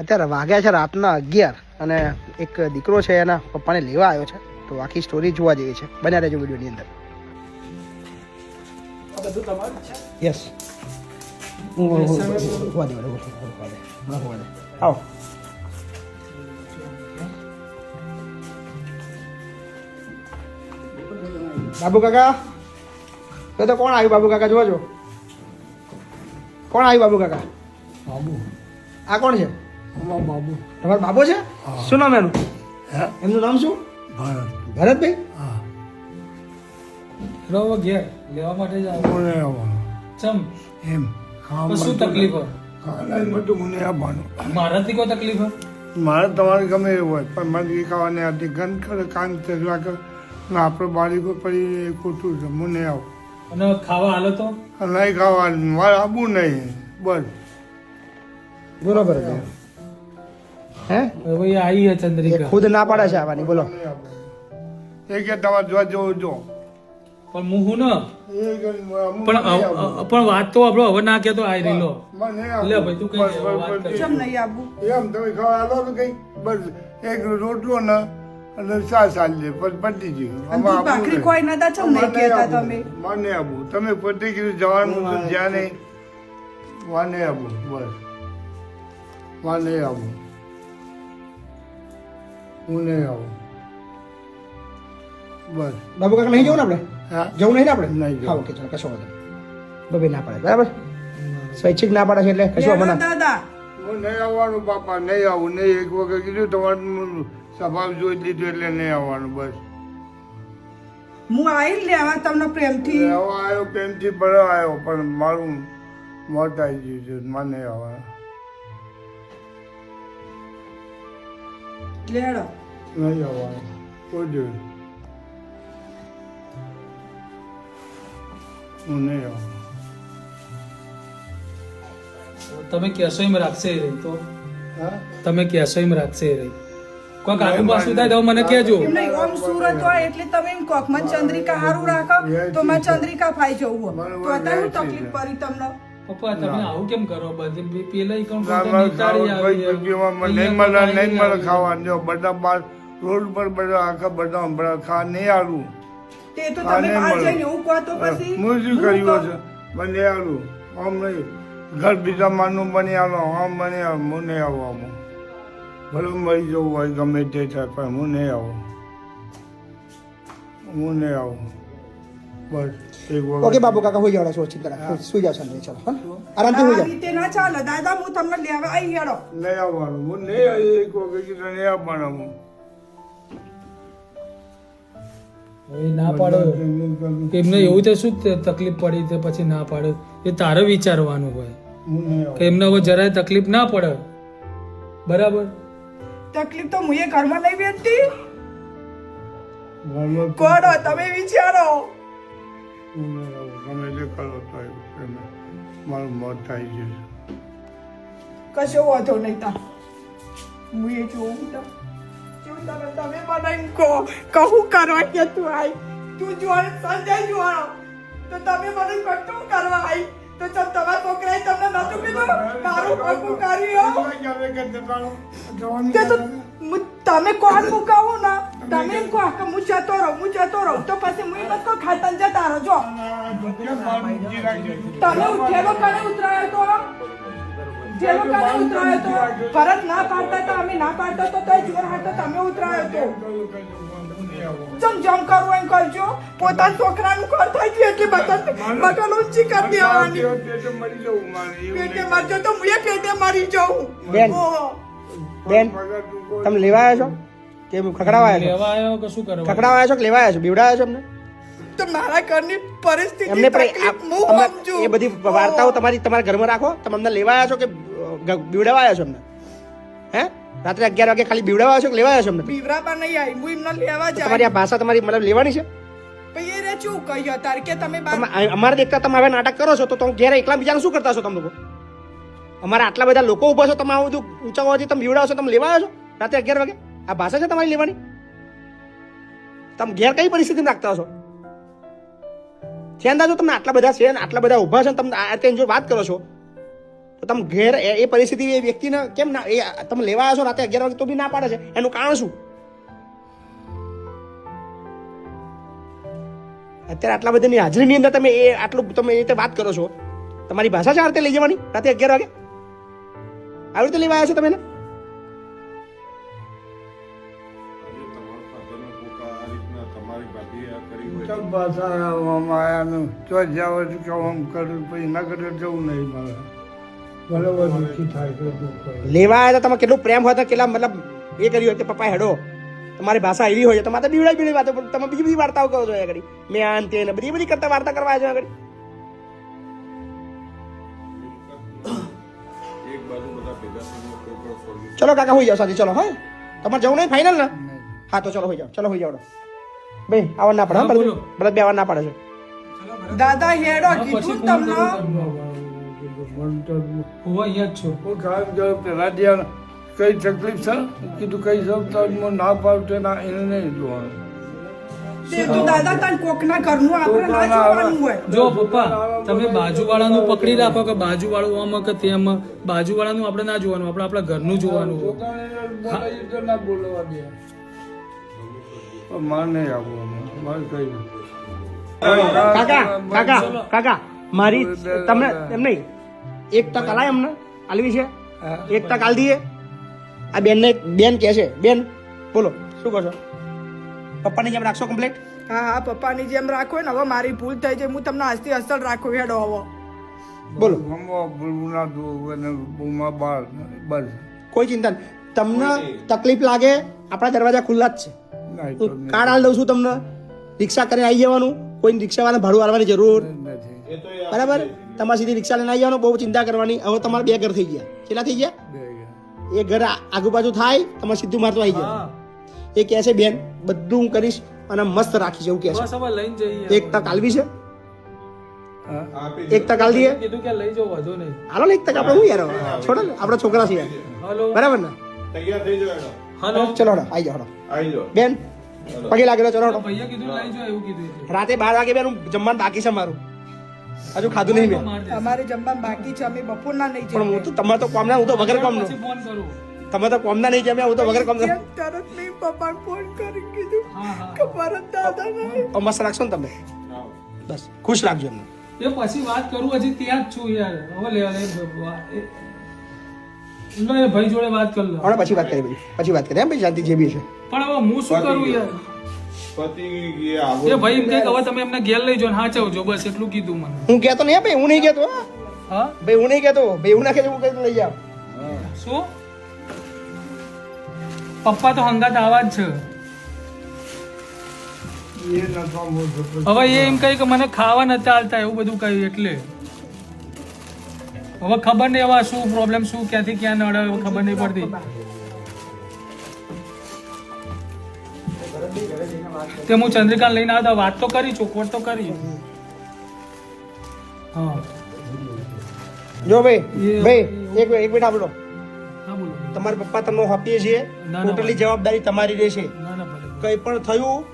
અત્યારે વાગ્યા છે રાતના અગિયાર અને એક દીકરો છે એના પપ્પાને લેવા આવ્યો છે. તો આખી સ્ટોરી જોવા જેવી છે. બન્યા રહેજો વિડીયોની અંદર. યસ આવો. બાબુ કાકા? તો તો કોણ આવ્યું બાબુ કાકા? જોજો કોણ આવ્યું બાબુ કાકા? બાબુ. આ કોણ છે? અમારો બાબુ. તમારો બાબો છે? શું નામ એનું? હે? એમનું નામ શું? ભારત. ભરતભાઈ? હા. રહો ઘેર. લેવા માટે જ આવ્યો મને આવવાનું ચમ. એમ. ખાવા શું તકલીફ હોય? ખાવાનું બધું મને આવવાનું. મારાથી કોઈ તકલીફ હોય? મારે તમારે ગમે એવું હોય પણ મને એ ખાવાની આથી ગંધ કરે કાન ચગલા કરે આપણે બાળકો પડી ખોટું છે. મને આવ. અને ખાવા હાલો તો? નહીં ખાવાનું. મારે આવવું નહીં. બસ. બરોબર છે. હે? ભાઈ આવી છે ચંદ્રિકા. ખુદ ના પાડે છે આવવાની બોલો. એ કે તમારે જો જો જો. પણ હું હું ન? કે વાત તો આપણો હવે ના કહેતો આઈ રહી લો. ભાઈ, તું કઈ બસ, કહેવા બસ, વાત બસ. કરી. કેમ નહીં આવું? એમ તમે ખાવા આલો તો કઈ? બસ એક રોટલો ને અને ચાલી પછી પતી ગયું. ભાખરી કોઈ નતા છો ને કેતા તમે? મને આબુ તમે પોતે ગયું જવાનું જ્યાં નહીં. વાને આબુ બસ. વાને આવું. હું નહીં આવું. બસ. બાબુ કાકા નહીં જવું ને આપણે? હા. જવું નહીં ને આપણે? નહીં. હા ઓકે ચાલો કશો વાંધો. બબે ના પાડે બરાબર? સ્વૈચ્છિક ના પાડે છે એટલે કશું મને દાદા. હું નહીં આવવાનું બાપા નહીં આવું. નહીં એક વખત કીધું તમારું સ્વભાવ જોઈ લીધું એટલે નહીં આવવાનું બસ. હું આવી લેવા તમને પ્રેમથી. આવ્યો પ્રેમથી બરો આવ્યો પણ મારું મોત આવી ગયું છે મને હવે લેડો. નહીં આવવાનું. કોઈ જોયું હું નહીં આવવાનું. તમે કહેશો એમ રાખશે એ રહી તો? હા? તમે કહેશો એમ રાખશે એ રહી. કોક આગુ પાછું થાય તો મને કહેજો. નહીં ઓમ સુરત હોય એટલે તમે એમ કોક મને ચંદ્રિકા હારું રાખો તો મને ચંદ્રિકા ફાઈ જવું તો અત્યારે તકલીફ પડી તમને? પપ્પા તમે આવું કેમ કરો? બધી પેલા કોણ ખાવાનું આવી કોઈ જગ્યામાં મને નહીં મળે નહીં મળે ખાવાનું. જો બધા બાર રોડ પર બધા આખા બધા હમણાં ખા નહીં આવું તે તો તમે બહાર જઈને એવું કહો તો પછી હું શું કર્યું. છે મને આવું આમ નહીં. ઘર બીજા માનું બની આવો આમ બની આવો હું નહીં આવું આમાં. ભલે મરી જવું હોય ગમે તે થાય પણ હું નહીં આવું. હું નહીં આવું. ઓકે બાબુ કાકા હોઈ જાવ છો ચિંતા ના સુઈ જાવ શાંતિ ચાલો આરામથી હોઈ જાવ રીતે ના ચાલે. દાદા હું તમને લેવા આવી હેડો. લઈ આવવાનું. હું નહીં આવી એક વખત નહીં આવવાનું હું. એ ના પાડો. એમને એવું તો શું તકલીફ પડી તે પછી ના પાડો? એ તારે વિચારવાનું હોય. કે એમને હવે જરાય તકલીફ ના પડે. બરાબર? તકલીફ તો હું એ ઘરમાં નહીં બેઠતી કોડો તમે વિચારો. હું તમે જે કરો તો મારું મોત થઈ જશે કશો વાંધો નહીં તા હું એ જોઉં તો તમે તમે મને કહો કહું કરવા કે તું આઈ તું જોડે સંજય જોડો તો તમે મને કટું કરવા આઈ તો ચમ તમારા છોકરાએ તમને નતું કીધું? મારું પગું કર્યું કે તમે કોણ મુકાવું ના? તમે એમ કહો કે હું જતો રહું હું જતો રહું તો પછી હું એમ કહો ખાતા જતા રહો જો. તમે ઉઠેલો કને ઉતરાયો તો? જેલો કને ઉતરાયો તો? ભરત ના પાડતા તો અમે ના પાડતા તો તોય જોર હાટો તમે ઉતરાયો તો. જમ જમ કરવું એમ કરજો. પોતાના છોકરાનું ઘર થઈ ગયું એટલે બટન બટન ઊંચી કરી દેવાની. પેટે મરજો તો હું એ પેટે મરી જાઉં બેન. બેન તમે લેવા આવ્યા છો? કે ખકડાવા આવ્યા લેવા આવ્યો કે શું છો કરવા ખકડાવા આવ્યા છો કે લેવા આવ્યા છો? બીવડા આવ્યા છો અમને તો મારા ઘરની પરિસ્થિતિ એમને હું અમને એ બધી વાર્તાઓ તમારી તમારા ઘરમાં રાખો. તમે અમને લેવા આવ્યા છો કે ગ- આવ્યા છો અમને હે? રાત્રે અગિયાર વાગે ખાલી બીવડાવવા આવ્યા છો કે લેવા આવ્યા છો અમને બીવડાવા નહીં આવી હું એમને લેવા જાય. તમારી આ ભાષા તમારી મતલબ લેવાની છે? પછી શું કહ્યું તારે કે તમે બાર તમે અ- અમારે દેખતા તમે હવે નાટક કરો છો તો તમે ઘેર એકલા બીજાને શું કરતા છો તમે લોકો? અમારા આટલા બધા લોકો ઊભા છો તમે આવું બધું ઊંચા હોવાથી તમે બીવડાવો છો તમે લેવા આવ્યો છો રાત્રે અગિયાર વાગે? આ ભાષા છે તમારી લેવાની? તમે ઘેર કઈ પરિસ્થિતિમાં રાખતા છો છે અંદાજો તમને આટલા બધા છે ને આટલા બધા ઊભા છે ને તમે આ રીતે જો વાત કરો છો, તો તમે ઘેર એ પરિસ્થિતિ એ વ્યક્તિને કેમ ના એ તમે લેવા આવ્યા છો રાતે અગિયાર વાગે તો બી ના પાડે છે? એનું કારણ શું? અત્યારે આટલા બધાની હાજરીની અંદર તમે એ આટલું તમે એ રીતે વાત કરો છો, તમારી ભાષા છે આ રીતે લઈ જવાની રાતે અગિયાર વાગે? આવી રીતે લેવા આવ્યા છો તમે આયાનું તો જાવ કે આમ કરું પછી ના કરે જવું નહીં મારે. બરાબર દુઃખી થાય લેવા આવ્યા તમે કેટલું પ્રેમ હોય તો કેટલા મતલબ એ કર્યું હોય કે પપ્પા હેડો. તમારી ભાષા એવી હોય તો તમારે તો બીવડાઈ બીવડી વાતો તમે બીજી બધી વાર્તાઓ કરો છો આગળ. મેં આ અંતે ને બધી બધી કરતા વાર્તા કરવા આવ્યા છો આગળ. ચલો કાકા હોઈ જાઓ સાથી ચલો હા? તમારે જવું નહીં ફાઇનલ ને? હા તો ચલો હોઈ જાઓ ચલો હોઈ જાઓ બે આવા ના પડે ભરત ભરત બે આવા ના પડે છે. દાદા હેડો પછી કીધું તમને. હું અહીંયા જ છું. હું પેલા ત્યાં કઈ તકલીફ છે? કીધું કઈ સપ્તાહમાં ના પાડતો ના એને નહીં જોવાનું. તે દાદા તને કોકના ઘરનું આપણે ના જોવાનું હોય. જો પપ્પા તમે બાજુવાળાનું પકડી રાખો કે બાજુવાળું આમ કે તેમ. બાજુવાળાનું આપણે ના જોવાનું આપણે આપણા ઘરનું જોવાનું. મારે નહીં આવવાનું મારે કઈ કાકા કાકા કાકા મારી તમને એમ નહીં એક તક અલાય અમને આલવી છે. એક તક આલ દઈએ. આ બેન ને બેન કહે છે બેન બોલો શું કહો છો? પપ્પાની જેમ રાખશો કમ્પ્લેટ હા હા પપ્પાની જેમ રાખો ને હવે મારી ભૂલ થઈ છે હું તમને આજથી અસર રાખું હેડો હવે. બોલો. ગમવા બોલવું ના જોવું અને બૂમા બાર બસ. કોઈ ચિંતા નહીં. તમને તકલીફ લાગે આપણા દરવાજા ખુલ્લા જ છે. હું કાર્ડ આલ દઉં છું તમને. રિક્ષા કરીને આવી જવાનું. કોઈ રિક્ષાવાળાને ભાડું આવવાની જરૂર. નથી બરાબર? તમારે સીધી રિક્ષા લઈને આવી જવાનું બહુ ચિંતા કરવાની. હવે તમારે બે ઘર થઈ ગયા. કેટલા થઈ ગયા? એ ઘર. આ- આજુબાજુ થાય તમારે સીધું મારતું આવી જાય એ કહે છે બેન બધું હું કરીશ અને મસ્ત રાખીશ એવું કહે છે. બસ હવે લઈને જઈએ એક તક આલવી છે? એક તક આલ દઈએ કીધું કે લઈ જાઓ વાંધો નહીં. હાલો ને એક તક આપણે હું યાર છોડો ને આપણા છોકરા છે યાર. બરાબર ને? તૈયાર થઈ જાવ હલો. ચલો હડો આવી જાઓ હડો. આવી જાઓ. બેન પગે લાગેલો ચલો હડો. ભૈયા કીધું લઈ જાઓ એવું કીધું રાતે બાર વાગે બેન હું જમવાનું બાકી છે મારું. હજુ ખાધું નહીં બેન માર અમારે જમવાનું બાકી છે અમે બપોરના નહીં પણ હું તો તમારે તો કોમના હું તો વગર કોમનો. ફોન કરું. તમે તો કોમના નહીં જમ્યા હું તો વગર કોમનો. તરત નહીં પપ્પા ફોન કરી કીધું હા હા. કે ભરત દાદા નહીં. મસ્ત રાખશો ને તમે? બસ ખુશ રાખજો એમને. એ પછી વાત કરું હજી ત્યાં જ છું યાર. હવે લે ભાઈ જોડે વાત કરી લો. હમણાં પછી વાત કરી ભાઈ. પછી વાત કરી એમ ભાઈ શાંતિ જે બી છે પણ હવે હું શું કરું યાર? પતિ ગયા એ ભાઈ એમ કે હવે તમે એમને ઘેર લઈ જાઓ હાચવજો બસ એટલું કીધું મને. હું કહેતો નહીં ભાઈ? હું નહીં કહેતો હા. હા? ભાઈ હું નહીં કહેતો ભાઈ હું ના કહેતો હું કહેતો લઈ જાવ શું? પપ્પા તો હંગાત આવા જ છે. હવે એ એમ કહે કે મને ખાવા નથી આવતા એવું બધું કહ્યું એટલે. હવે ખબર નહીં હવે શું પ્રોબ્લેમ શું ક્યાંથી ક્યાં નડે હવે ખબર નહીં પડતી. તે હું ચંદ્રિકા લઈને આવતા વાત તો કરી ચોખવટ તો કરી. હા. જો ભાઈ ભાઈ એક એક મિનિટ આપડો તમારા પપ્પા તમને આપીએ છીએ. ટોટલી જવાબદારી તમારી રહેશે. ના ના કંઈ પણ થયું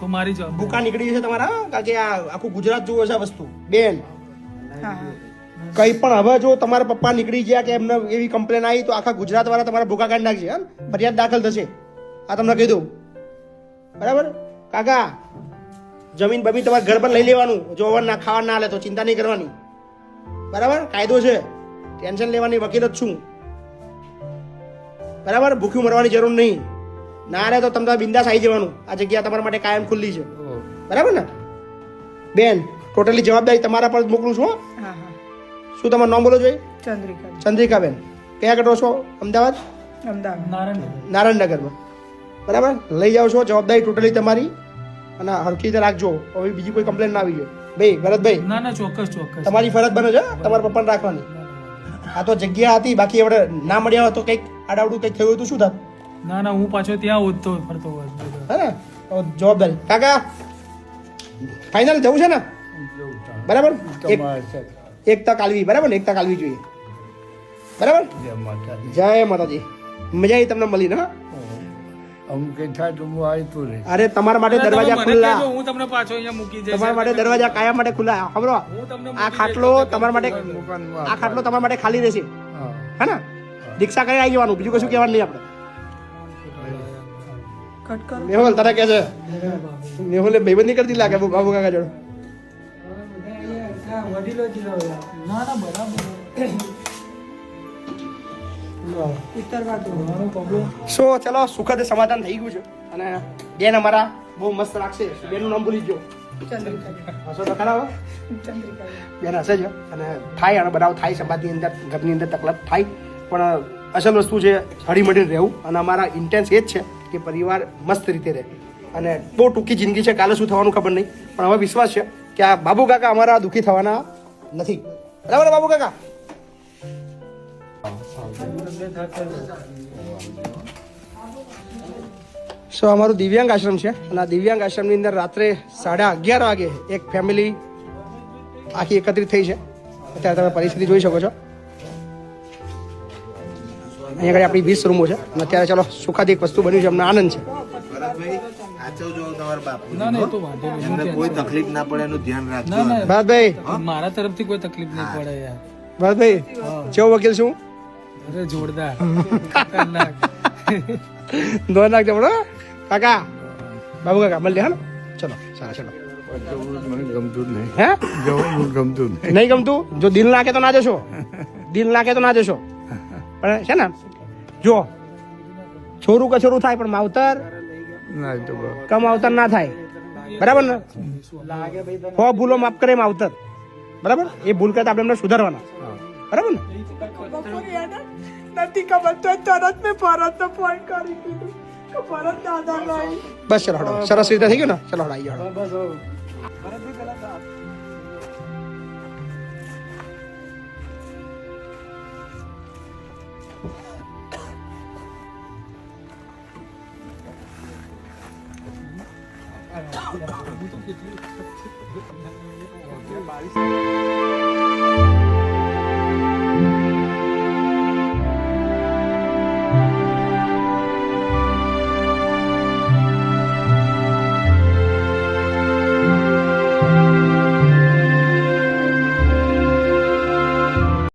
તો મારી જવાબ ભૂકા નીકળી જશે તમારા હા? કારણ કે આ આખું ગુજરાત જુઓ છે આ વસ્તુ. બેન. હા. કંઈ પણ હવે જો તમારા પપ્પા નીકળી ગયા કે એમને એવી કમ્પ્લેન આવી તો આખા ગુજરાત વાળા તમારા ભૂખા કાઢી નાખશે એમ? ફરિયાદ દાખલ થશે. આ તમને કહી દઉં. બરાબર? કાકા જમીન બમીન તમારે ઘર પર લઈ લેવાનું. જો હવે ના ખાવા ના લે તો ચિંતા નહીં કરવાની. બરાબર? કાયદો છે. ટેન્શન લેવાની વકીલ જ છું. બરાબર? ભૂખ્યું મરવાની જરૂર નહીં. ના રે તો તમને બિંદાસ આવી જવાનું. આ જગ્યા તમારા માટે કાયમ ખુલ્લી છે. બરાબર ને? બેન ટોટલી જવાબદારી તમારા પર મોકલું છું હો. શું તમારું નામ બોલો જોઈએ ચંદ્રિકા ચંદ્રિકાબેન. કયા કટો છો? અમદાવાદ? અમદાવાદ. નારાયણનગરમાં. બરાબર? લઈ જાઓ છો જવાબદારી ટોટલી તમારી. અને હરખી રીતે રાખજો. હવે બીજી કોઈ કમ્પ્લેન ના આવી જોઈએ. ભાઈ ભરતભાઈ. ના ના ચોક્કસ ચોક્કસ. તમારી ફરજ બને છે તમારા પપ્પાને રાખવાની. આ તો જગ્યા હતી બાકી આપણે ના મળ્યા હોત તો કંઈક આડાવડું કંઈક થયું હતું શું થાત? ના ના હું પાછો ત્યાં ઉઠતો ફરતો હોય હે ને? તો જવાબદારી. કાકા ફાઇનલ જવું છે ને? થાય. બરાબર? એક તમારે તક આલવી બરાબર ને? એક તક આલવી જોઈએ. બરાબર? જય માતાજી. મજા આવી તમને મળીને હા? અમુક કંઈ થાય તો હું આવતું રહે. અરે તમારા માટે દરવાજા ખુલ્લા. હું તમને પાછો અહીંયા મૂકી જઈશ. તમારા માટે દરવાજા કાયા માટે ખુલ્લા ખબરો હું? તમને આ ખાટલો તમારા માટે આ ખાટલો તમારા માટે ખાલી રહેશે. હા. ને? દીક્ષા કરી આવી જવાનું બીજું કશું કહેવાનું નહીં આપણે. કટ કરો. મેહુલ તને કે છે? મેહુલે ભાઈબંધી કરતી લાગે બાબુ કાકા જોડે. ના ના બરાબર. સો ચલો સુખદ સમાધાન થઈ ગયું છે. અને બેન અમારા બહુ મસ્ત રાખશે. બેનનું નામ ભૂલી જ ગયો ચંદ્રિકા હસો તો ખરા બેન હશે જ અને થાય અને બનાવ થાય સમાજની અંદર ઘરની અંદર તકલીફ થાય. પણ અસલ વસ્તુ છે હળીમળીને રહેવું. અને અમારા ઇન્ટેન્સ એ જ છે કે પરિવાર મસ્ત રીતે રહે. અને બહુ ટૂંકી જિંદગી છે કાલે શું થવાનું ખબર નહીં. પણ હવે વિશ્વાસ છે કે આ બાબુ કાકા અમારા દુઃખી થવાના નથી. બરાબર બાબુ કાકા? સો અમારું દિવ્યાંગ આશ્રમ છે અને આ દિવ્યાંગ આશ્રમની અંદર રાત્રે સાડા અગિયાર વાગે એક ફેમિલી આખી એકત્રિત થઈ છે. અત્યારે તમે પરિસ્થિતિ જોઈ શકો છો. અહીંયા આગળ આપણી વીસ રૂમો છે અને અત્યારે ચાલો સુખાદી એક વસ્તુ બન્યું છે, અમને આનંદ છે. સાચવજો તમારા બાપુ. ના ના એ તો વાંધો નહીં. એમને કોઈ તકલીફ ના પડે એનું ધ્યાન રાખજો ના ના. ભાઈ. મારા તરફથી કોઈ તકલીફ નહીં પડે યાર. ભાઈ કેવો વકીલ છું અરે જોરદાર. દો નાખ જમણો કાકા. બાબુ કાકા મળીએ હાલો ચલો સારા ચલો. ગમતું નહીં હે? જવું ગમતું નહીં નહીં ગમતું? જો દિલ નાખે તો ના જશો. દિલ નાખે તો ના જશો. પણ છે ને જો. છોરું કે છોરું થાય પણ માવતર ના તો કમ અવતર ના થાય. બરાબર ને? હો ભૂલો માફ કરે માવતર બરાબર? એ ભૂલ કરતા આપણે એમને સુધારવાના. બરાબર ને? નથી ખબર તો તરત મેં ભરતને ફોન કરી દીધો કે ભરત દાદા નહીં બસ ચલો હડો સરસ રીતે થઈ ગયું ને? ચલો હડો આવી જાઓ Paris.